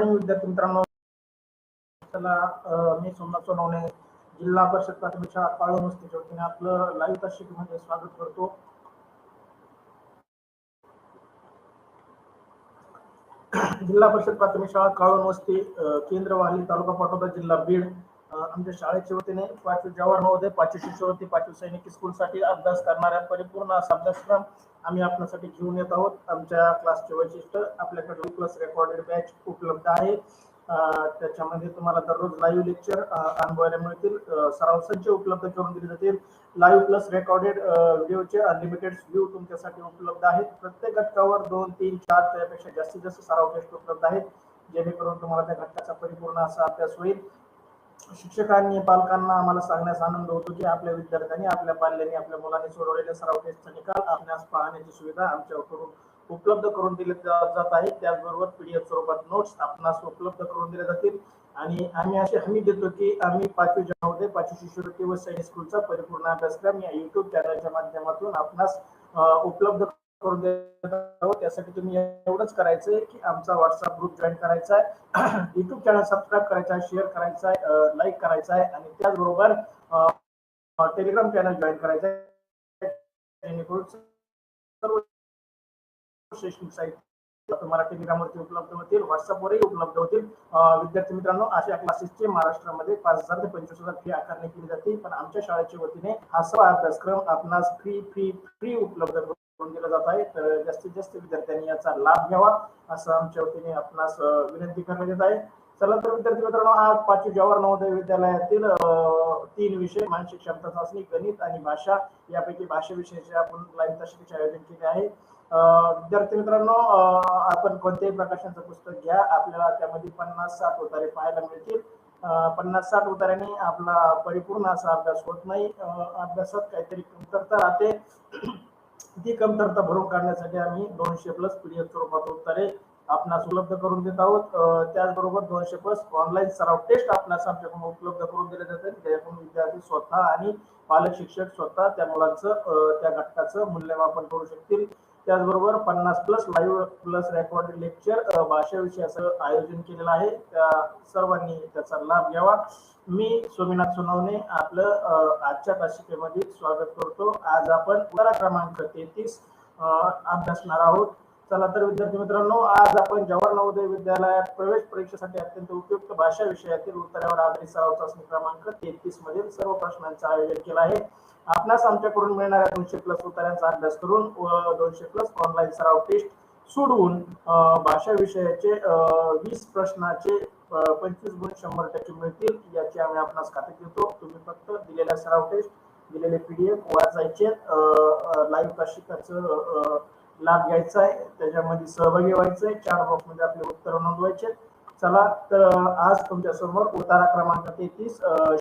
Morning विद्यार्थी मित्रांनो मी सोमनाथ सोनवणे जिल्हा परिषद प्राथमिक शाळा पाळून वस्तीच्या वतीने आपलं लाईव्ह तशिक म्हणजे स्वागत करतो. जिल्हा परिषद प्राथमिक शाळा काळून वस्ती अ, केंद्र वाहली तालुका पाटोदा जिल्हा बीड. आमच्या शाळेच्या वतीने पाचवी जवाहर नवोदय पाचवी शिष्यवृत्ती पाचवी सैनिक स्कूलसाठी अभ्यास करणाऱ्या परिपूर्ण असा अभ्यासक्रम आम्ही आपल्यासाठी घेऊन येत आहोत. आमच्या क्लासचे वैशिष्ट्य आपल्याकडे प्लस रेकॉर्डेड बॅच उपलब्ध आहे. त्याच्यामध्ये तुम्हाला दररोज लाईव्ह लेक्चर अनुभवायला मिळतील. सराव संच उपलब्ध करून दिले जातील. लाईव्ह प्लस रेकॉर्डेड व्हिडिओचे अनलिमिटेड व्ह्यू तुमच्यासाठी उपलब्ध आहेत. प्रत्येक घटकावर दोन तीन चार त्यापेक्षा जास्तीत जास्त सराव टेस्ट उपलब्ध आहेत. जेणेकरून तुम्हाला त्या घटकाचा परिपूर्ण असा अभ्यास होईल. शिक्षकांनी पालकांना आम्हाला सांगण्यास आनंद होतो की आपल्या विद्यार्थ्यांनी आपल्या पाल्याने आपल्या मुलांनी सोडवलेल्या सराव टेस्टचा निकाल आपणास पाहण्याची सुविधा आमच्याकडून उपलब्ध करून दिले जा- जात आहे. त्याचबरोबर पीडीएफ स्वरूपात नोट्स आपणास उपलब्ध करून दिल्या जातील. आणि आम्ही अशी हमी देतो की आम्ही पाचवी जमावते पाचवी शिष्यवृत्ती व सैनिक स्कूलचा परिपूर्ण अभ्यासक्रम या युट्यूब चॅनलच्या माध्यमातून आपणास उपलब्ध करून देत आहोत. त्यासाठी तुम्ही एवढंच करायचं आहे की आमचा व्हॉट्सअप ग्रुप जॉईन करायचा आहे युट्यूब चॅनल सबस्क्राईब करायचा आहे शेअर करायचा आहे लाईक करायचा आहे आणि त्याचबरोबर टेलिग्राम चॅनल जॉईन करायचं आहे जेणेकरून सर्व शैक्षणिक साहित्य तुम्हाला टेलिग्रामवरती उपलब्ध होतील व्हॉट्सअपवरही उपलब्ध होतील. विद्यार्थी मित्रांनो अशा क्लासेसचे महाराष्ट्रामध्ये पाच हजार ते पंचवीस हजार फी आकारणी केली जाते. पण आमच्या शाळेच्या वतीने हा सर्व अभ्यासक्रम आपणास फ्री फ्री फ्री उपलब्ध फोन केला जात आहे. तर जास्तीत जास्त विद्यार्थ्यांनी याचा लाभ घ्यावा असं आमच्या वतीने आपणास विनंती करण्यात येत आहे. चला तर विद्यार्थी मित्रांनो आज पाचवी जवाहर नवोदय विद्यालयातील तीन विषय मानसिक क्षमता चाचणी गणित आणि भाषा यापैकी भाषा विषयाचे आपण लाईव्ह तासिकेचे आयोजन केले आहे. विद्यार्थी मित्रांनो आपण कोणत्याही प्रकाशनाचं पुस्तक घ्या आपल्याला त्यामध्ये पन्नास साठ उतारे पाहायला मिळतील. पन्नास साठ उतार्यांनी आपला परिपूर्ण असा अभ्यास होत नाही. अभ्यासात काहीतरी कमतरता राहते. ती कमतरता भरून काढण्यासाठी आम्ही दोनशे प्लस पीडीएफ स्वरूपात उत्तरे आपणास उपलब्ध करून देत आहोत. त्याचबरोबर दोनशे प्लस ऑनलाईन सराव टेस्ट आपणास आमच्याकडून उपलब्ध करून दिले जाते ज्यातून विद्यार्थी स्वतः आणि पालक शिक्षक स्वतः त्या मुलांचं त्या घटकाचं मूल्यमापन करू शकतील. त्याचबरोबर पन्नास plus live plus recorded lecture भाषा विषयाचं आयोजन केलेलं आहे. त्या सर्वांनी त्याचा लाभ घ्यावा. मी सोमीनाथ सोनवणे आपलं आजच्या तासिकेमध्ये स्वागत करतो. आज आपण क्रमांक तेहतीस अभ्यासणार आहोत. चला तर विद्यार्थी मित्रांनो आज आपण जवाहर नवोदय विद्यालयात प्रवेश परीक्षेसाठी अत्यंत उपयुक्त भाषा विषयातील उत्तरावर आधारित सराव चाचणी क्रमांक तेहतीस मधील सर्व प्रश्नांचं आयोजन केलं आहे. आपणास आमच्याकडून मिळणाऱ्या दोनशे प्लस उत्तरांचा अभ्यास करून व दोनशे प्लस ऑनलाईन सराव टेस्ट सोडवून भाषा विषयाचे अं, वीस प्रश्नाचे पंचवीस गुण शंभर टक्के मिळतील याची आम्ही आपणास खात्री देतो. तुम्ही फक्त दिलेल्या सराव टेस्ट दिलेले पीडीएफ वाचायचे लाईव्ह तासिकाचं लाभ घ्यायचा आहे त्याच्यामध्ये सहभागी व्हायचं आहे. चार बॉक्समध्ये आपले उत्तर नोंदवायचे चला तर आज तुमच्यासमोर उतारा क्रमांक तेहतीस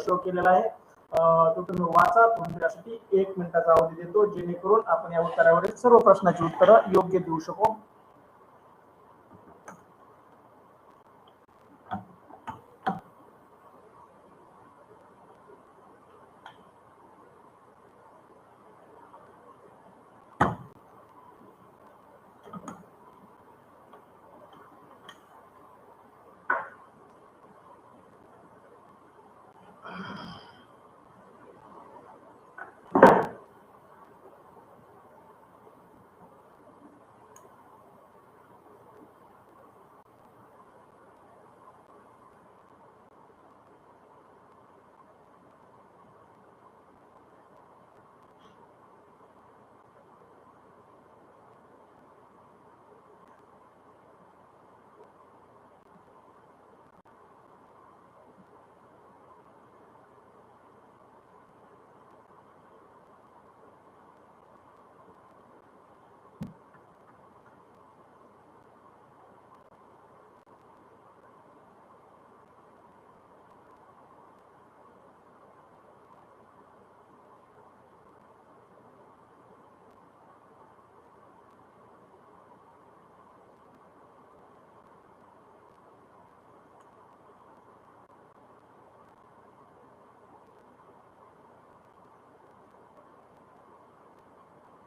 शो केलेला आहे. तो तुम्ही वाचा तुम्ही त्यासाठी एक मिनिटाचा अवधी देतो. जेणेकरून आपण या उत्तरावरील सर्व प्रश्नाची उत्तरं योग्य देऊ शकू.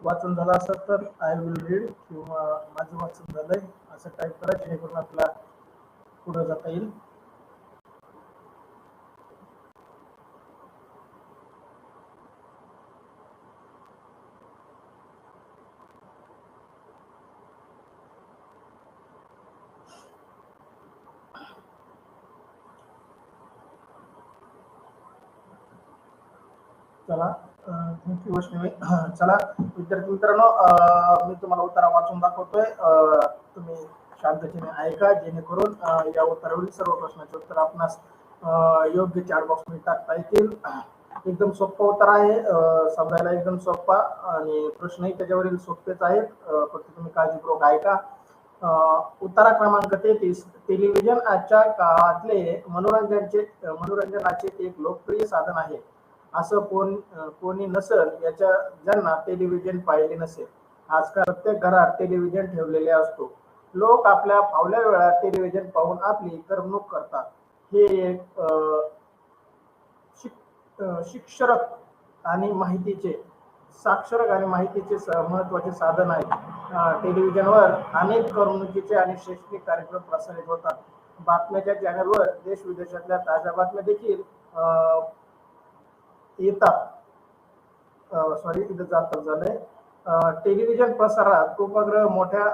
वाचन झालं असेल तर आय विल रीड किंवा माझं वाचन झालंय. असं टाईप करा जेणेकरून आपला पुढे जाता येईल. चला. Thank you Vaishnavi. चला विद्यार्थी मित्रांनो मी तुम्हाला उत्तरा वाचून दाखवतोय. तुम्ही शांततेने ऐका जेणेकरून या उत्तरावरील सर्व प्रश्नाचे उत्तर आपणास योग्य चॅट बॉक्समध्ये टाकता येतील. एकदम सोपं उत्तर आहे. समजायला एकदम सोपा आणि प्रश्नही त्याच्यावरील सोपेच आहेत. फक्त तुम्ही काळजीपूर्वक ऐका. उत्तरा क्रमांक तेहतीस टेलिव्हिजन आजच्या काळातले मनोरंजनचे मनोरंजनाचे एक लोकप्रिय साधन आहे. असं कोण कोणी नसल याच्या ज्यांना टेलिव्हिजन पाहिले नसेल. आजकाल प्रत्येक घरात टेलिव्हिजन ठेवलेले असतो. लोक आपल्या फावल्या वेळात टेलिव्हिजन पाहून आपली करमणूक करतात. हे एक शिक्षरक शिक्षक आणि माहितीचे साक्षरक आणि माहितीचे महत्त्वाचे साधन आहे. टेलिव्हिजनवर अनेक करमणुकीचे आणि शैक्षणिक कार्यक्रम प्रसारित होतात. बातम्याच्या चॅनलवर देश विदेशातल्या ताज्या बातम्या देखील अं, येतात. सॉरी इथं जातात झालंय. टेलिव्हिजन प्रसारात उपग्रह मोठ्या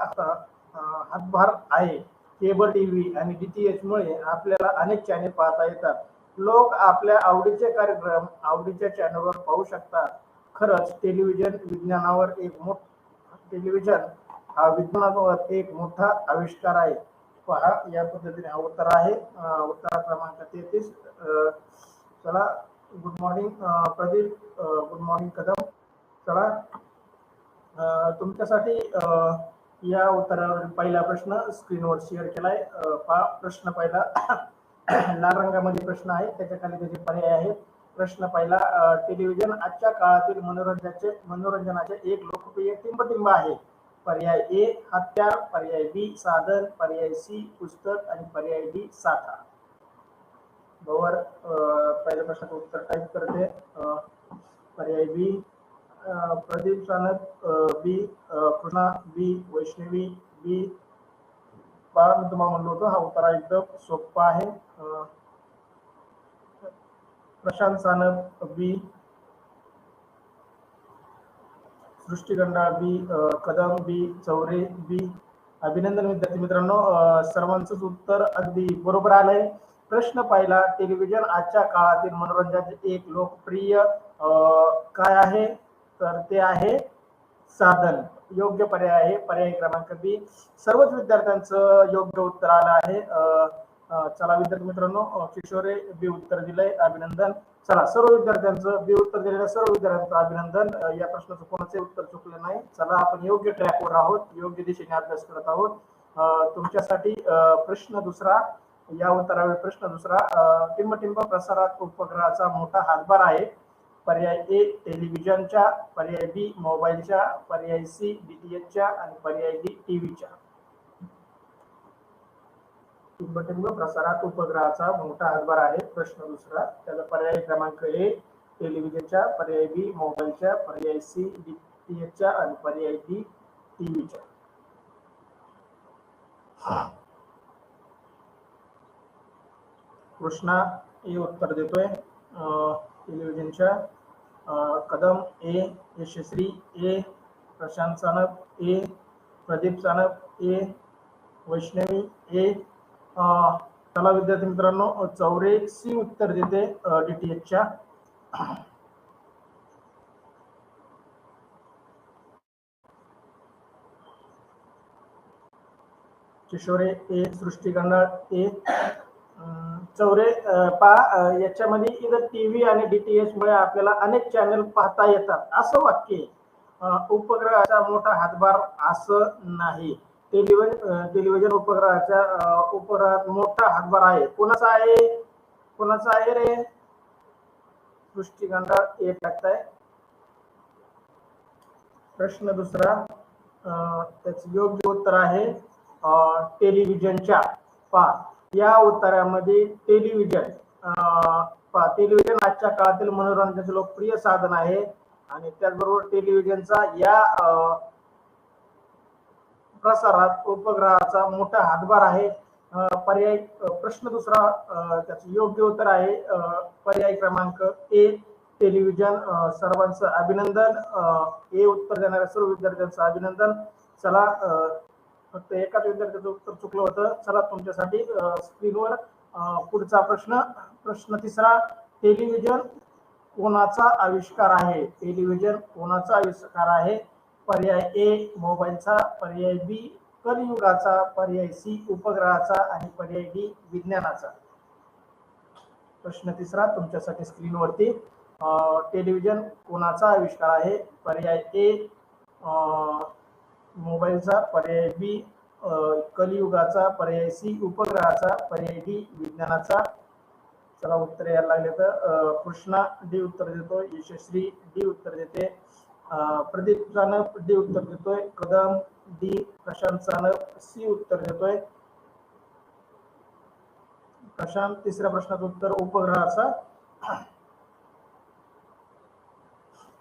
हातभार आहे. केबल टीव्ही आणि डीटीएच मुळे आपल्याला अनेक चॅनेल पाहता येतात. लोक आपल्या आवडीचे कार्यक्रम आवडीच्या चॅनलवर पाहू शकतात. खरंच टेलिव्हिजन विज्ञानावर एक मोठ टेलिव्हिजन हा विज्ञानावर एक मोठा आविष्कार आहे. पहा या पद्धतीने हा उत्तर आहे. उत्तर क्रमांक तेहतीस. Morning Pradeep good morning Kadam. चला. तुमच्यासाठी या उत्तरावर पहिला प्रश्न स्क्रीनवर शेअर केलाय. पा प्रश्न पहिला. लाल रंगामध्ये प्रश्न आहे. त्याच्याखाली त्याचे पर्याय आहेत. प्रश्न पहिला टेलिव्हिजन आजच्या काळातील मनोरंजनाचे मनोरंजनाचे एक लोकप्रिय टिंबटिंब आहे. पर्याय ए हत्यार. पर्याय बी साधन. पर्याय सी पुस्तक. आणि पर्याय डी साठा. बरोबर पहिल्या प्रश्नाचं उत्तर टाईप करते. पर्याय बी प्रदीप सानप बी कृष्णा बी वैष्णवी बी बाळा मी तुम्हाला म्हणलो होतो. हा उत्तर एकदम सोपा आहे. प्रशांत सानप बी सृष्टी गंडाळ बी कदम बी चौरे बी. अभिनंदन विद्यार्थी मित्रांनो सर्वांचंच उत्तर अगदी बरोबर आलंय. प्रश्न पाहिला टेलिव्हिजन आजच्या काळातील मनोरंजनाचे एक लोकप्रिय काय आहे? तर ते आहे साधन. योग्य पर्याय आहे. पर्याय क्रमांक बी. सर्वच विद्यार्थ्यांचं योग्य उत्तर आलं आहे. चला विद्यार्थी मित्रांनो किशोरे बी उत्तर दिलंय अभिनंदन. चला सर्व विद्यार्थ्यांचं बी उत्तर दिलेल्या सर्व विद्यार्थ्यांचं अभिनंदन. या प्रश्नाचं कोणाचे उत्तर चुकलं नाही. चला आपण योग्य ट्रॅकवर आहोत. योग्य दिशेने अभ्यास करत आहोत. तुमच्यासाठी प्रश्न दुसरा या उत्तरावर प्रश्न दुसरा टिंबटिंब प्रसारात उपग्रहाचा मोठा हातभार आहे. पर्याय ए टेलिव्हिजनच्या पर्याय बी मोबाईलच्या पर्याय सी डीटीएचच्या आणि पर्याय डी टीव्हीच्या. टिंबटिंब प्रसारात उपग्रहाचा मोठा हातभार आहे. प्रश्न दुसरा त्याचा पर्याय क्रमांक ए टेलिव्हिजनच्या पर्याय बी मोबाईलच्या पर्याय सी डीटीएचच्या आणि पर्याय डी टीव्हीच्या. कृष्णा ए उत्तर देतोय. टेलिव्हिजनच्या कदम ए यशस्वी ए प्रशांत सानप ए प्रदीप सानप ए वैष्णवी ए अं, चला विद्यार्थी मित्रांनो चौरेसी उत्तर देते डी टी एचच्या किशोरे ए सृष्टी गंगाळ ए चौरे पा याच्यामध्ये इथं टीव्ही आणि डी डीटीएच मुळे आपल्याला अनेक चॅनल पाहता येतात. असं वाक्य आहे. उपग्रहाचा मोठा हातभार असं नाही. टेलिव्हिजन टेलिव्हिजन उपग्रहाच्या उपग्रहात मोठा हातभार आहे. कोणाचा आहे? कोणाचा आहे रे? सृष्टी एक टाकताय. प्रश्न दुसरा त्याच योग्य उत्तर आहे टेलिव्हिजनच्या पा या उत्तरामध्ये टेलिव्हिजन टेलिव्हिजन आजच्या काळातील मनोरंजनाचे लोकप्रिय साधन आहे. आणि त्याचबरोबर टेलिव्हिजनचा या प्रसारात उपग्रहाचा मोठा हातभार आहे. पर्याय प्रश्न दुसरा त्याचं योग्य उत्तर आहे पर्याय क्रमांक ए टेलिव्हिजन. सर्वांचं अभिनंदन. ए उत्तर देणाऱ्या सर्व विद्यार्थ्यांचं अभिनंदन. चला अं, फक्त एकाच विद्यार्थ्याचं उत्तर चुकलं होतं. चला तुमच्यासाठी स्क्रीनवर पुढचा प्रश्न प्रश्न तिसरा टेलिव्हिजन कोणाचा आविष्कार आहे? टेलिव्हिजन कोणाचा आविष्कार आहे? पर्याय ए मोबाईलचा पर्याय बी कलियुगाचा पर्याय सी उपग्रहाचा आणि पर्याय डी विज्ञानाचा. प्रश्न तिसरा तुमच्यासाठी स्क्रीनवरती टेलिव्हिजन कोणाचा आविष्कार आहे? पर्याय ए मोबाईलचा पर्याय बी कलियुगाचा पर्याय सी उपग्रहाचा पर्याय डी विज्ञानाचा. चला उत्तर यायला लागले तर कृष्णा डी उत्तर देतोय यशस्वी डी उत्तर देते. प्रदीप चानप डी उत्तर देतोय कदम डी प्रशांत चानप सी उत्तर देतोय. प्रशांत तिसऱ्या प्रश्नाचं उत्तर उपग्रहाचा.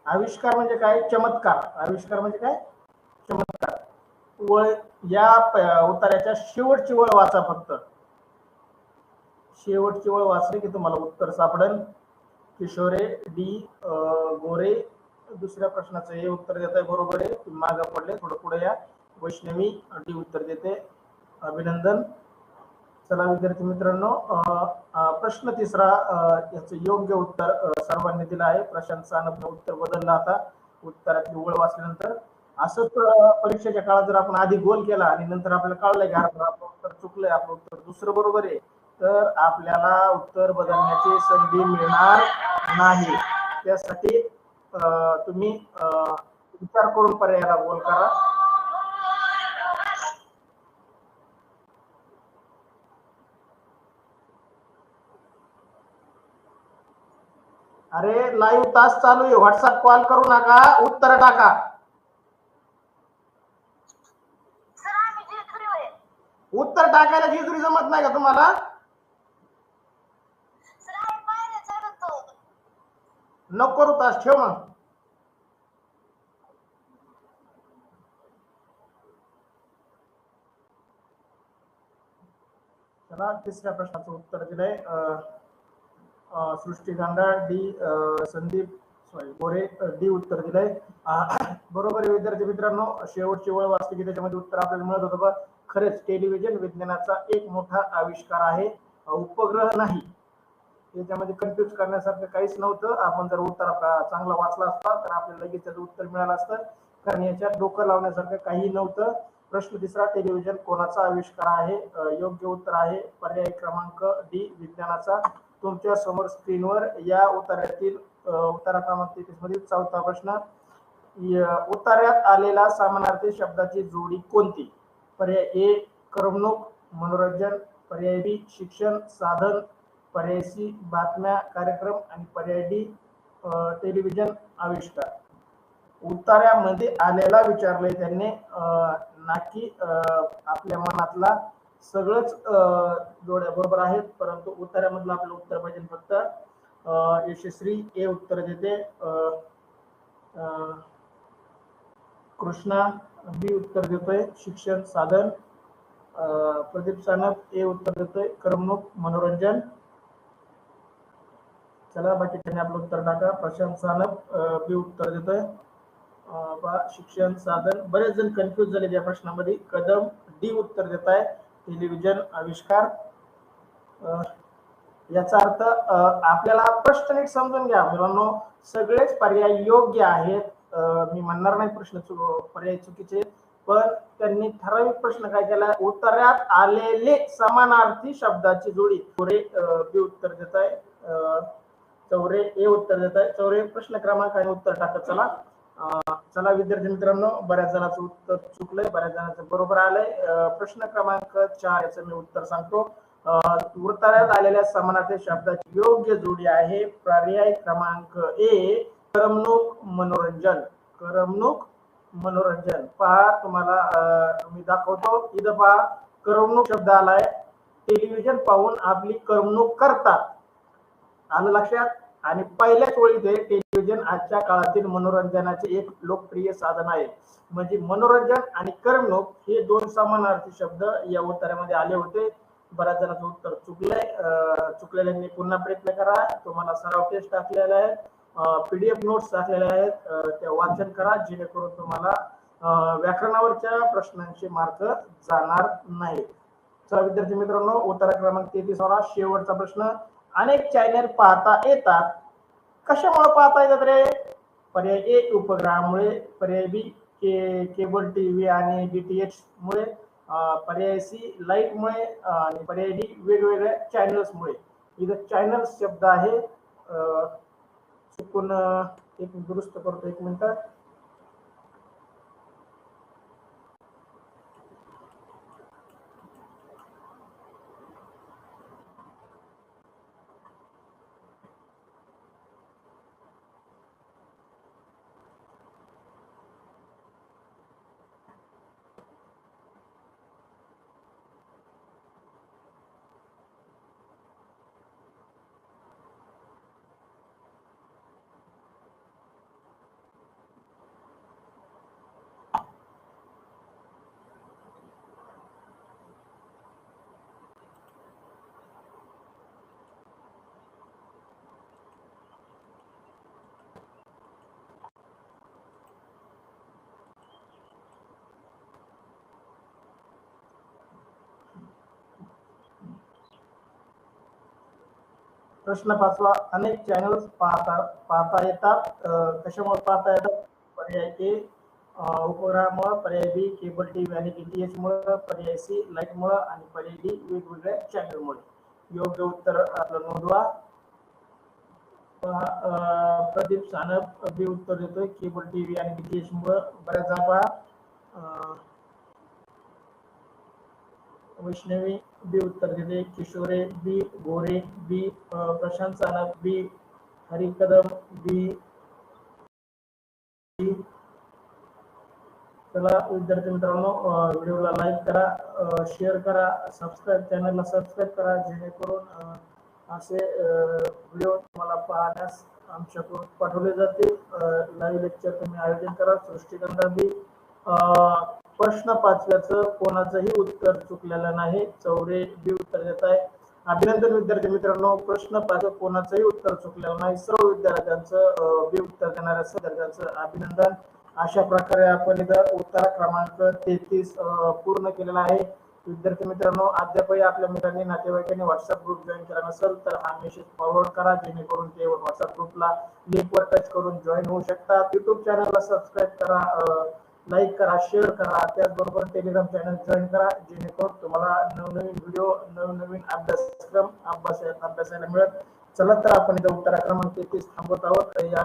आविष्कार म्हणजे काय? चमत्कार. आविष्कार म्हणजे काय? वळ या उतार्याच्या शेवटची वळ वाचा फक्त. शेवटची वळ वाचली की तुम्हाला उत्तर सापडेल किशोरे डी गोरे दुसऱ्या प्रश्नाचं हे उत्तर देत आहे बरोबर आहे. तुम्ही मागे पडले थोडं पुढे या. वैष्णवी डी उत्तर देते. अभिनंदन. चला विद्यार्थी मित्रांनो अं, प्रश्न तिसरा याचं योग्य उत्तर सर्वांनी दिलं आहे. प्रशांत सानपनं उत्तर बदललं आता. उत्तरातली ओळ वाचल्यानंतर. असंच परीक्षेच्या काळात जर आपण आधी गोल केला आणि नंतर आपल्याला कळलं की अरे आपलं उत्तर चुकलंय आपलं उत्तर दुसरं बरोबर आहे तर आपल्याला उत्तर बदलण्याची संधी मिळणार नाही. त्यासाठी तुम्ही विचार करून पर्यायाला गोल करा. अरे लाईव्ह तास चालू आहे. व्हॉट्सअप कॉल करू नका. उत्तर टाका सर आम्ही जेजुरीवर आहे. उत्तर टाकायला जेजुरी जमत नाही का तुम्हाला? नको करू तास ठेव मग. चला तिसऱ्या प्रश्नाचं उत्तर दिलंय. अं, सृष्टी गांधा डी अं, संदीप सॉरी गोरे डी उत्तर दिलंय. बरोबर आहे विद्यार्थी मित्रांनो शेवटची वळ वाचली की त्याच्यामध्ये उत्तर आपल्याला मिळत होतं बघ. खरेच टेलिव्हिजन विज्ञानाचा एक मोठा आविष्कार आहे उपग्रह नाही. त्याच्यामध्ये कन्फ्युज करण्यासारखं काहीच नव्हतं. आपण जर उत्तर चांगला वाचला असता तर आपल्याला लगेच त्याचं उत्तर मिळालं असतं. कारण याच्यात डोकं लावण्यासारखं काही नव्हतं. प्रश्न तिसरा टेलिव्हिजन कोणाचा आविष्कार आहे? योग्य उत्तर आहे पर्याय क्रमांक डी विज्ञानाचा. तुमच्यासमोर स्क्रीनवर या उत्तरातील अं, उत्तरा क्रमांक तेवीस मधील चौथा प्रश्न य- उत्तरात आलेला समानार्थी शब्दाची जोडी कोणती? पर्याय ए करमणूक मनोरंजन पर्याय बी शिक्षण साधन पर्याय सी बातम्या कार्यक्रम आणि पर्याय डी टेलिव्हिजन आविष्कार. उत्तरामध्ये आलेला विचारले त्यांनी नाकी अं, आपल्या मनातला सगळंच अं, जोड्या बरोबर आहेत परंतु उत्तरामधलं आपलं उत्तर पाहिजे फक्त अं, यशस्वी ए उत्तर देते अं, अं, कृष्णा बी उत्तर देतोय शिक्षण साधन अं, प्रदीप सानप ए उत्तर देतोय करमणूक मनोरंजन. चला बाकीच्यांनी आपलं उत्तर टाका. प्रशांत सानप बी उत्तर देतोय. शिक्षण साधन. बरेच जण कन्फ्युज झाले या प्रश्नामध्ये. कदम डी उत्तर देत आहे टेलिव्हिजन आविष्कार. याचा अर्थ आपल्याला प्रश्न नीट समजून घ्या. मुलांना सगळेच पर्याय योग्य आहेत. मी म्हणणार नाही प्रश्न पर्याय चुकीचे पण त्यांनी ठराविक प्रश्न काय केला? उत्तरात आलेले समानार्थी शब्दाची जोडी. पुरे बी उत्तर देत आहे. चौरे ए उत्तर देत आहे. चौरे प्रश्न क्रमांक आणि उत्तर टाकत चला. अं, चला विद्यार्थी मित्रांनो बऱ्याच जणांचं उत्तर चुकलंय बऱ्याच जणांचं बरोबर आलंय. प्रश्न क्रमांक चार याचं मी उत्तर सांगतो. उत्तरात आलेल्या समानार्थी शब्दाची योग्य जोडी आहे. पर्याय क्रमांक ए करमणूक मनोरंजन. करमणूक मनोरंजन. पहा तुम्हाला मी दाखवतो. इथं पहा करमणूक शब्द आलाय. टेलिव्हिजन पाहून आपली करमणूक करतात. आलं लक्षात? आणि पहिल्याच वेळी ते टेलिव्हिजन आजच्या काळातील मनोरंजनाचे एक लोकप्रिय साधन आहे. म्हणजे मनोरंजन आणि करमणूक हे दोन समानार्थी शब्द या उत्तरामध्ये आले होते. बऱ्याच जणांचं उत्तर चुकलंय. चुकलेल्यांनी पुन्हा प्रयत्न करा. तुम्हाला सराव टेस्ट टाकलेला आहे पीडीएफ नोट्स असलेल्या आहेत. त्या वाचन करा जेणेकरून तुम्हाला व्याकरणावरच्या प्रश्नांचे मार्क जाणार नाही चला विद्यार्थी मित्रांनो उत्तर क्रमांक तेहतीस वाला शेवटचा प्रश्न. अनेक चॅनल पाहता येतात. कशामुळे पाहता येतात रे? पर्याय ए उपग्रहामुळे. पर्याय बी के केबल टीव्ही आणि डीटीएच मुळे. पर्याय सी लाइट मुळे. आणि पर्याय डी वेगवेगळ्या चॅनल्स मुळे. इथं चॅनल्स शब्द आहे. चुकून एक दुरुस्त करतो एक मिनिट. प्रश्न पाचवा अनेक चॅनल्स पाहता पाहता येतात. कशामुळे पाहता येतात? पर्याय ए उपग्रहामुळे पर्याय बी केबल टीव्ही आणि डीटीएच पर्याय सी लाईटमुळे आणि पर्याय डी वेगवेगळ्या चॅनल मुळे. योग्य उत्तर आपलं नोंदवा. अं, प्रदीप सानप बी उत्तर देतोय. केबल टीव्ही आणि डीटीएच बऱ्याच पहा. अं, वैष्णवी बी उत्तर दिले किशोरे बी गोरे बी प्रशांत सानप बी हरी कदम बी चला विद्यार्थी मित्रांनो व्हिडिओला लाईक करा शेअर करा सबस्क्राईब चॅनलला सबस्क्राईब करा जेणेकरून असे व्हिडिओ तुम्हाला पाहण्यास आमच्याकडून पाठवले जातील. लाईव्ह लेक्चर तुम्ही आयोजन करा सृष्टीकंदा बी. अं, प्रश्न पाचव्याचं कोणाचंही उत्तर चुकलेलं नाही. चौरे बी उत्तर देत आहे. अभिनंदन विद्यार्थी मित्रांनो प्रश्न पाच कोणाचंही उत्तर चुकलेलं नाही. सर्व विद्यार्थ्यांचं बी उत्तर देणाऱ्या विद्यार्थ्यांचं अभिनंदन. अशा प्रकारे आपण इथं उत्तर क्रमांक तेहतीस पूर्ण केलेला आहे. विद्यार्थी मित्रांनो अद्यापही आपल्या मित्रांनी नातेवाईकांनी व्हॉट्सअप ग्रुप जॉईन केला नसेल तर हा मेसेज फॉरवर्ड करा. जेणेकरून ते व्हॉट्सअप ग्रुपला लिंकवर टच करून जॉईन होऊ शकतात. युट्यूब चॅनलला सबस्क्राईब करा. लाईक करा शेअर करा त्याचबरोबर टेलिग्राम चॅनल जॉईन करा जेणेकरून तुम्हाला नवनवीन व्हिडिओ नवनवीन अभ्यासक्रम अभ्यास अभ्यासायला मिळत. चला तर आपण इथं उत्तरा क्रमांक तेहतीस थांबवत आहोत. या